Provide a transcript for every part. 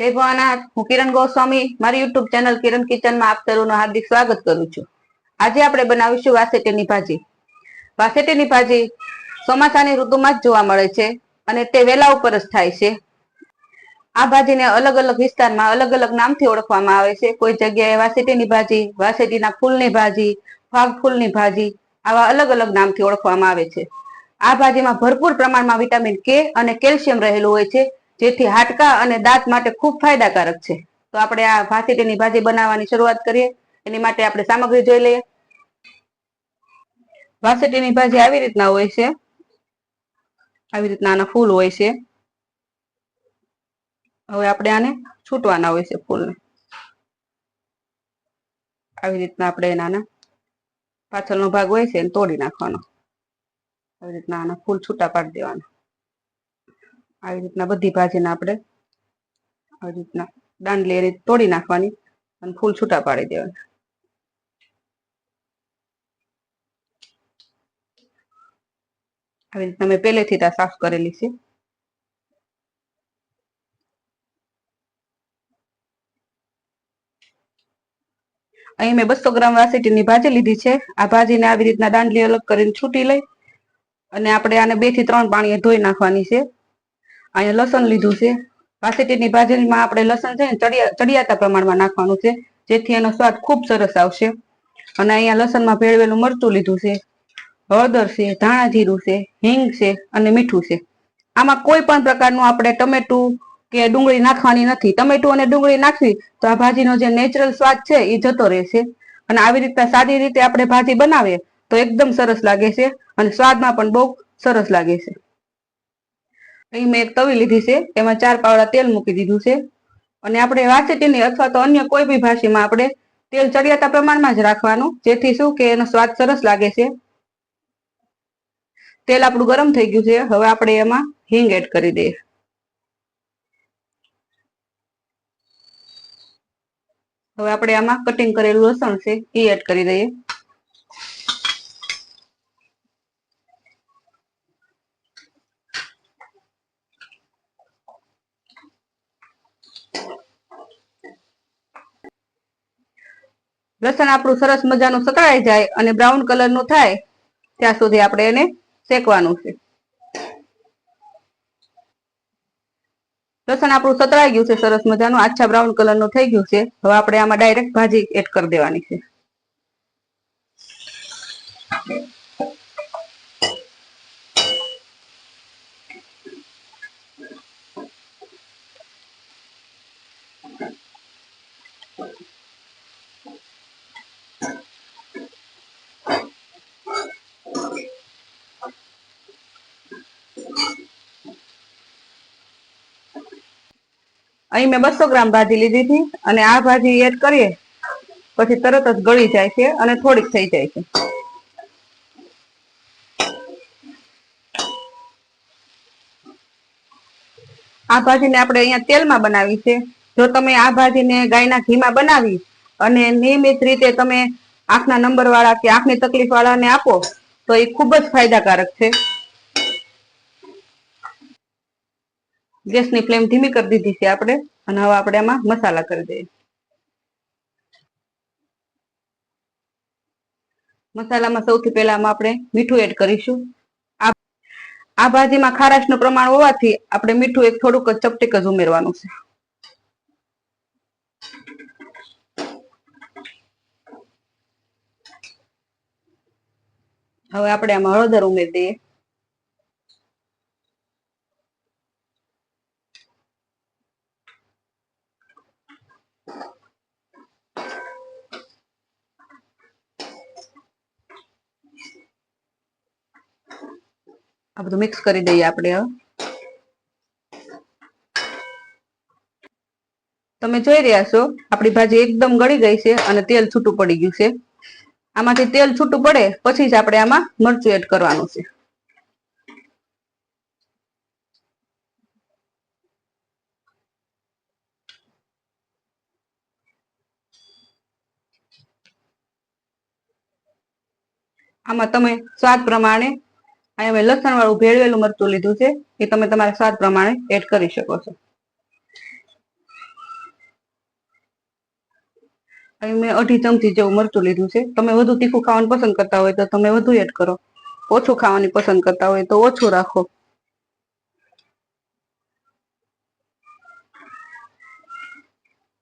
જય ભવાનાથ. હું કિરણ ગોસ્વામી, મારી યુટ્યુબ ચેનલ કિરણ કિચનમાં આપ સર્વનું હાર્દિક સ્વાગત કરું છું. આજે આપણે બનાવીશું વાસેટીની ભાજી. વાસેટીની ભાજી ચોમાસાની ઋતુમાં જ જોવા મળે છે અને તે વેલા ઉપર જ થાય છે. આ ભાજીને અલગ અલગ વિસ્તારમાં અલગ અલગ નામથી ઓળખવામાં આવે છે. કોઈ જગ્યાએ વાસેટીની ભાજી, વાસેટીના ફૂલની ભાજી ફાગ ફૂલની ભાજી આવા અલગ અલગ નામથી ઓળખવામાં આવે છે. આ ભાજીમાં ભરપૂર પ્રમાણમાં વિટામિન કે અને કેલ્શિયમ રહેલું હોય છે. જેથી હાડકા અને દાંત માટે ખૂબ ફાયદાકારક છે. તો આપણે આ ભાસીટીની ભાજી બનાવવાની શરૂઆત કરીએ. એની માટે આપણે સામગ્રી જોઈ લઈએ. વાસેટીની ભાજી આવી રીતના હોય છે. આવી રીતના આના ફૂલ હોય છે. હવે આપણે આને છૂટવાના હોય છે ફૂલને. આવી રીતના આપણે એના પાછળનો ભાગ હોય છે એને તોડી નાખવાનો. આવી રીતના આના ફૂલ છૂટા પાડી દેવાના. આવી રીતના બધી ભાજીને આપણે આવી રીતના દાંડલી એની તોડી નાખવાની અને ફૂલ છૂટા પાડી દેવાના. આવી રીતના મેં પહેલેથી ત્યાં સાફ કરેલી છે. અહીં મેં બસો ગ્રામ વાસેટીની ભાજી લીધી છે. આ ભાજીને આવી રીતના દાંડલી અલગ કરીને છૂટી લઈ અને આપણે આને બેથી ત્રણ પાણીએ ધોઈ નાખવાની છે. અહીંયા લસણ લીધું છે. વાસેટીની ભાજીમાં આપણે લસણ છે ને ચડિયા, ચડિયાતા પ્રમાણમાં નાખવાનું છે, જેથી એનો સ્વાદ ખૂબ સરસ આવશે. અને અહીંયા લસણમાં ભેળવેલું મરચું લીધું છે, હળદર છે, ધાણા જીરું છે, હિંગ છે અને મીઠું છે. આમાં કોઈ પણ પ્રકારનું આપણે ટમેટું કે ડુંગળી નાખવાની નથી. ટમેટું અને ડુંગળી નાખવી તો આ ભાજીનો જે નેચરલ સ્વાદ છે એ જતો રહેશે. અને આવી રીતના સાદી રીતે આપણે ભાજી બનાવીએ તો એકદમ સરસ લાગે છે અને સ્વાદમાં પણ બહુ સરસ લાગે છે. અહીં મેં એક તવી લીધી છે, એમાં ચાર પાવડા તેલ મૂકી દીધું છે. અને આપણે વાસેટીની અથવા તો અન્ય કોઈ બી ભાષીમાં આપણે તેલ ચડિયાતા પ્રમાણમાં જ રાખવાનું, જેથી શું કે એનો સ્વાદ સરસ લાગે છે. તેલ આપણું ગરમ થઈ ગયું છે, હવે આપણે એમાં હિંગ એડ કરી દઈએ. હવે આપણે આમાં કટિંગ કરેલું લસણ છે એ એડ કરી દઈએ. લસણ આપણું સરસ મજાનું સતળાઈ જાય અને બ્રાઉન કલરનું થાય, ત્યાં સુધી આપણે એને શેકવાનું છે. લસણ આપણું સતળાઈ ગયું છે, સરસ મજાનું, આછા બ્રાઉન કલરનું થઈ ગયું છે. હવે આપણે આમાં ડાયરેક્ટ ભાજી એડ કરી દેવાની છે. અહીં મેં બસો ગ્રામ ભાજી લીધી હતી અને આ ભાજી એડ કરીએ, પછી તરત જ ગળી જાય છે અને થોડીક થઈ જાય છે. આ ભાજીને આપણે અહીંયા તેલમાં બનાવી છે. જો તમે આ ભાજીને ગાયના ઘીમાં બનાવી અને નિયમિત રીતે તમે આંખના નંબર વાળા કે આંખની તકલીફ વાળાને આપો, તો એ ખૂબ જ ફાયદાકારક છે. ગેસની ફ્લેમ ધીમી કરી દીધી છે આપણે અને હવે આપણે એમાં મસાલા કરી દઈએ. મસાલામાં સૌથી પહેલા આમાં આપણે મીઠું એડ કરીશું. આ ભાજીમાં ખારાશનું પ્રમાણ હોવાથી આપણે મીઠું એક થોડુંક જ ચપટીક જ ઉમેરવાનું છે. હવે આપણે આમાં હળદર ઉમેરી દઈએ. આ બધું મિક્સ કરી દઈએ આપણે તમે જોઈ રહ્યા છો, આપણી ભાજી એકદમ ગળી ગઈ છે અને તેલ છૂટું પડી ગયું છે. આમાંથી તેલ છૂટું પડે, પછી જ આપણે આમાં મરચું એડ કરવાનું છે. આમાં તમે સ્વાદ પ્રમાણે અહીંયા મેં લસણ વાળું ભેળવેલું મરચું લીધું છે, એ તમે તમારા સ્વાદ પ્રમાણે એડ કરી શકો છો. અહીં મેં અઢી ચમચી જેવું મરચું લીધું છે. તમે વધુ તીખું ખાવાનું પસંદ કરતા હોય તો તમે વધુ એડ કરો. ઓછું ખાવાની પસંદ કરતા હોય તો ઓછું રાખો.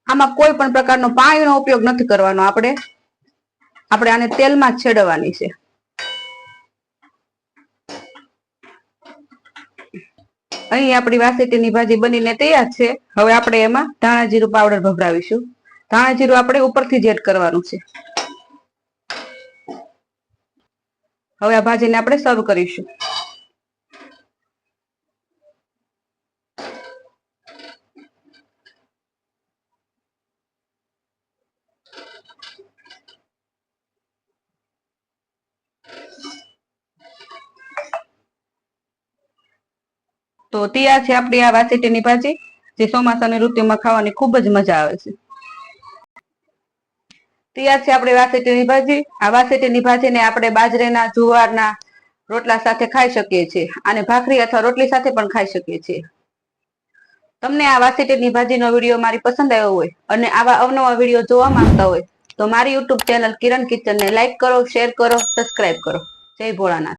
આમાં કોઈ પણ પ્રકારનો પાણીનો ઉપયોગ નથી કરવાનો આપણે. આપણે આને તેલમાં છેડવાની છે. અહીં આપણી વાસેટીની ભાજી બનીને તૈયાર છે. હવે આપણે એમાં ધાણા જીરું પાવડર ભભરાવીશું. ધાણા જીરું આપણે ઉપરથી જ એડ કરવાનું છે. હવે આ ભાજીને આપણે સર્વ કરીશું. તૈયાર છે આપણી આ વાસેટીની ભાજી, જે ચોમાસાની ઋતુમાં ખાવાની ખૂબ જ મજા આવે છે. તૈયાર છે આપણી વાસેટીની ભાજી, આ વાસેટીની ભાજીને આપણે બાજરીના, જુવારના રોટલા સાથે ખાઈ શકીએ છીએ અને ભાખરી અથવા રોટલી સાથે પણ ખાઈ શકીએ છીએ. તમને આ વાસેટીની ભાજીનો વીડિયો મારી પસંદ આવ્યો હોય અને આવા અવનવા વીડિયો જોવા માંગતા હોય તો મારી યુટ્યુબ ચેનલ કિરણ કિચનને લાઈક કરો, શેર કરો, સબસ્ક્રાઇબ કરો. જય ભોળાનાથ.